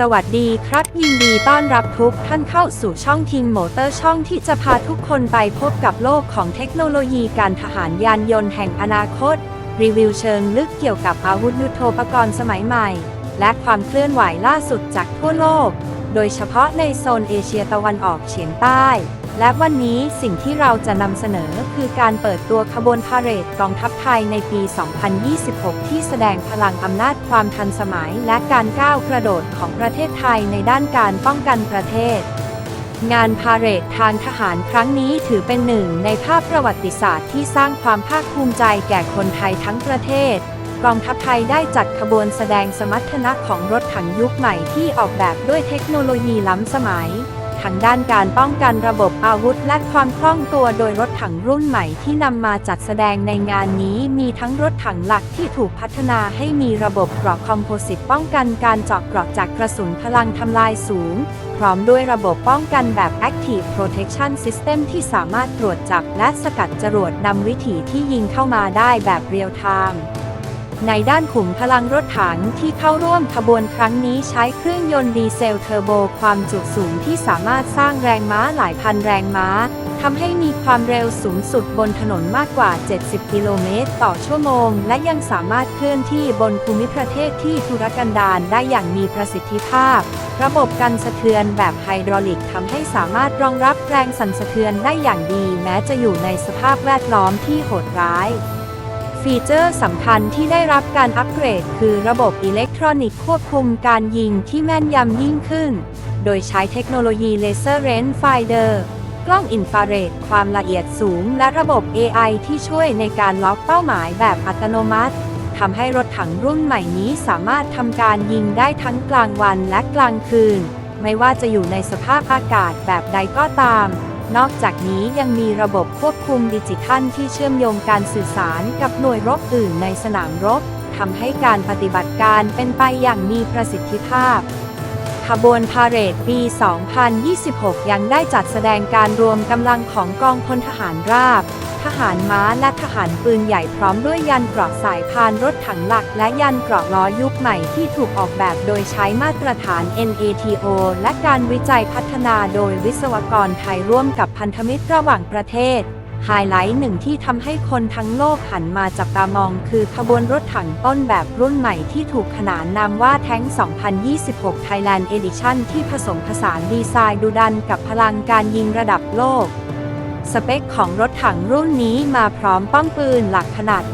สวัสดีครับยินดีต้อนรับทุกท่านเข้าสู่ช่องทีมโมเตอร์ช่องที่จะพาทุกคนไปพบกับโลกของเทคโนโลยีการทหารยานยนต์แห่งอนาคต รีวิวเชิงลึกเกี่ยวกับอาวุธยุโทโธปกรณ์สมัยใหม่ และความเคลื่อนไหวล่าสุดจากทั่วโลก โดยเฉพาะในโซนเอเชียตะวันออกเฉียงใต้ และวันนี้สิ่งที่เราจะนำเสนอคือการเปิดตัวขบวนพาเหรดกองทัพไทยในปี 2026 ที่แสดงพลังอำนาจความทันสมัย และการก้าวกระโดดของประเทศไทยในด้านการป้องกันประเทศ งานพาเหรดทางทหารครั้งนี้ถือเป็นหนึ่งในภาพประวัติศาสตร์ที่สร้างความภาคภูมิใจแก่คนไทยทั้งประเทศกองทัพไทยได้จัดขบวนแสดงสมรรถนะของรถถังยุคใหม่ที่ออกแบบด้วยเทคโนโลยีล้ำสมัย ทั้งด้านการป้องกันระบบอาวุธและความคล่องตัวโดยรถถังรุ่นใหม่ที่นำมาจัดแสดงในงานนี้มีทั้งรถถังหลักที่ถูกพัฒนาให้มีระบบเกราะคอมโพสิตป้องกันการเจาะเกราะจากกระสุนพลังทำลายสูง พร้อมด้วยระบบป้องกันแบบ Active Protection System ที่สามารถตรวจจับและสกัดจรวดนำวิถีที่ยิงเข้ามาได้แบบเรียลไทม์ ในด้านขุมพลังรถถังที่เข้าร่วมขบวนครั้งนี้ใช้เครื่องยนต์ดีเซลเทอร์โบความจุสูงที่สามารถสร้างแรงม้าหลายพันแรงม้าทำให้มีความเร็วสูงสุดบนถนนมากกว่า 70 กิโลเมตรต่อชั่วโมง และยังสามารถเคลื่อนที่บนภูมิประเทศที่ทุรกันดารได้อย่างมีประสิทธิภาพ ระบบกันสะเทือนแบบไฮดรอลิกทำให้สามารถรองรับแรงสั่นสะเทือนได้อย่างดี แม้จะอยู่ในสภาพแวดล้อมที่โหดร้าย ฟีเจอร์สำคัญที่ได้รับการอัปเกรด คือระบบอิเล็กทรอนิกส์ควบคุมการยิงที่แม่นยำยิ่งขึ้น โดยใช้เทคโนโลยีเลเซอร์เรนไฟเดอร์กล้องอินฟราเรดความละเอียดสูง และระบบ AI ที่ช่วยในการล็อกเป้าหมายแบบอัตโนมัติทำให้รถถังรุ่นใหม่นี้สามารถทำการยิงได้ทั้งกลางวันและกลางคืน ไม่ว่าจะอยู่ในสภาพอากาศแบบใดก็ตาม นอกจากนี้ยังมีระบบควบคุมดิจิทัลที่เชื่อมโยงการสื่อสารกับหน่วยรบอื่นในสนามรบทำให้การปฏิบัติการเป็นไปอย่างมีประสิทธิภาพ ขบวนพาเหรดปี 2026 ยังได้จัดแสดงการรวมกำลังของกองพลทหารราบ ทหารม้าและทหารปืนใหญ่พร้อมด้วยยันเกราะสายพานรถถังหลัก และยันเกราะล้อยุคใหม่ที่ถูกออกแบบโดยใช้มาตรฐาน NATO และการวิจัยพัฒนาโดยวิศวกรไทยร่วมกับพันธมิตรระหว่างประเทศ ไฮไลท์หนึ่งที่ทำให้คนทั้งโลกหันมาจับตามองคือขบวนรถถังต้นแบบรุ่นใหม่ที่ถูกขนานนามว่าแท้ง 2026 Thailand Edition ที่ผสมผสานดีไซน์ดุดันกับพลังการยิงระดับโลก สเปคของรถถังรุ่นนี้มาพร้อมป้อมปืนหลักขนาด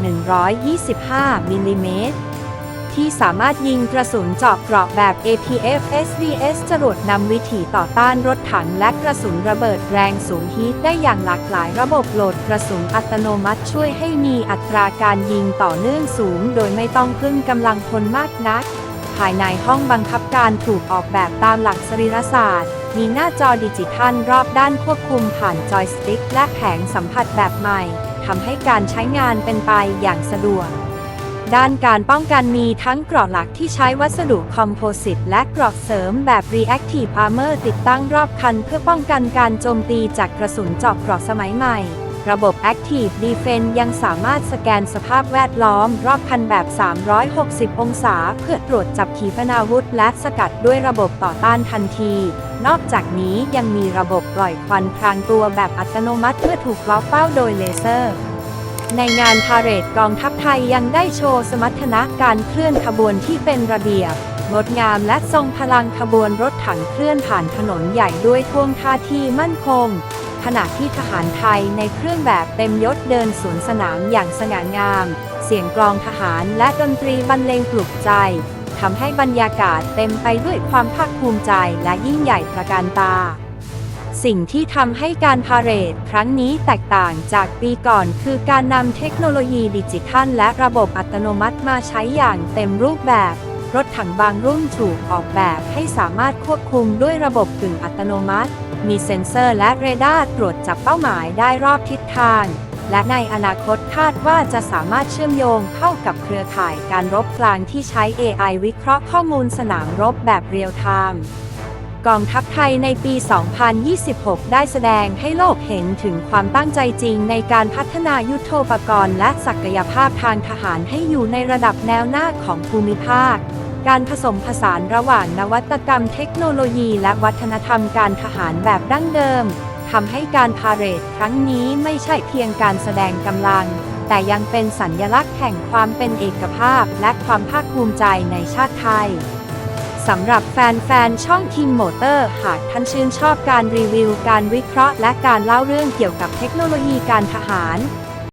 125มิลลิเมตร ที่สามารถยิงกระสุนเจาะเกราะแบบ APF SDS จรวดนำวิถีต่อต้านรถถังและกระสุนระเบิดแรงสูงฮีทได้อย่างหลากหลายระบบโหลดกระสุนอัตโนมัติช่วยให้มีอัตราการยิงต่อเนื่องสูง โดยไม่ต้องพึ่งกำลังพลมากนัก ภายในห้องบังคับการถูกออกแบบตามหลักสรีรศาสตร์ มีหน้าจอดิจิทัลรอบด้านควบคุมผ่านจอยสติ๊กและแผงสัมผัสแบบใหม่ทำให้การใช้งานเป็นไปอย่างสะดวก ด้านการป้องกันมีทั้งเกราะหลักที่ใช้วัสดุคอมโพสิตและเกราะเสริมแบบ Reactive Armor ติดตั้งรอบคันเพื่อป้องกันการโจมตีจากกระสุนเจาะเกราะสมัยใหม่ ระบบ Active Defense ยังสามารถสแกนสภาพแวดล้อม รอบคันแบบ 360 องศา เพื่อตรวจจับขีปนาวุธ และสกัดด้วยระบบต่อต้านทันที นอกจากนี้ยังมีระบบปล่อยควันพรางตัวแบบอัตโนมัติเพื่อถูกล็อกเป้าโดยเลเซอร์ ในงานพาเหรดกองทัพไทยยังได้โชว์สมรรถนะการเคลื่อนขบวนที่เป็นระเบียบ งดงามและทรงพลังขบวนรถถังเคลื่อนผ่านถนนใหญ่ด้วยท่วงท่าที่มั่นคง ขณะที่ทหารไทยในเครื่องแบบเต็มยศเดินสวนสนามอย่างสง่างาม เสียงกลองทหารและดนตรีบรรเลงปลุกใจทำให้บรรยากาศเต็มไปด้วยความภาคภูมิใจและยิ่งใหญ่ตระการตา สิ่งที่ทำให้การพาเหรดครั้งนี้แตกต่างจากปีก่อน คือการนำเทคโนโลยีดิจิทัล และระบบอัตโนมัติมาใช้อย่างเต็มรูปแบบ รถถังบางรุ่นถูกออกแบบให้สามารถควบคุมด้วยระบบกึ่งอัตโนมัติ มีเซ็นเซอร์และเรดาร์ตรวจจับเป้าหมายได้รอบทิศทางและในอนาคตคาดว่าจะสามารถเชื่อมโยงเข้ากับเครือข่ายการรบกลางที่ใช้ AI วิเคราะห์ข้อมูลสนามรบแบบเรียลไทม์ กองทัพไทยในปี 2026 ได้แสดงให้โลกเห็นถึงความตั้งใจจริงในการพัฒนายุทโธปกรณ์และศักยภาพทางทหารให้อยู่ในระดับแนวหน้าของภูมิภาค การผสมผสานระหว่างนวัตกรรมเทคโนโลยีและวัฒนธรรมการทหารแบบดั้งเดิมทำให้การพาเหรดครั้งนี้ไม่ใช่เพียงการแสดงกำลัง แต่ยังเป็นสัญลักษณ์แห่งความเป็นเอกภาพและความภาคภูมิใจในชาติไทย สำหรับแฟนๆ ช่องทีมโมเตอร์ หากท่านชื่นชอบการรีวิว การวิเคราะห์ และการเล่าเรื่องเกี่ยวกับเทคโนโลยีการทหาร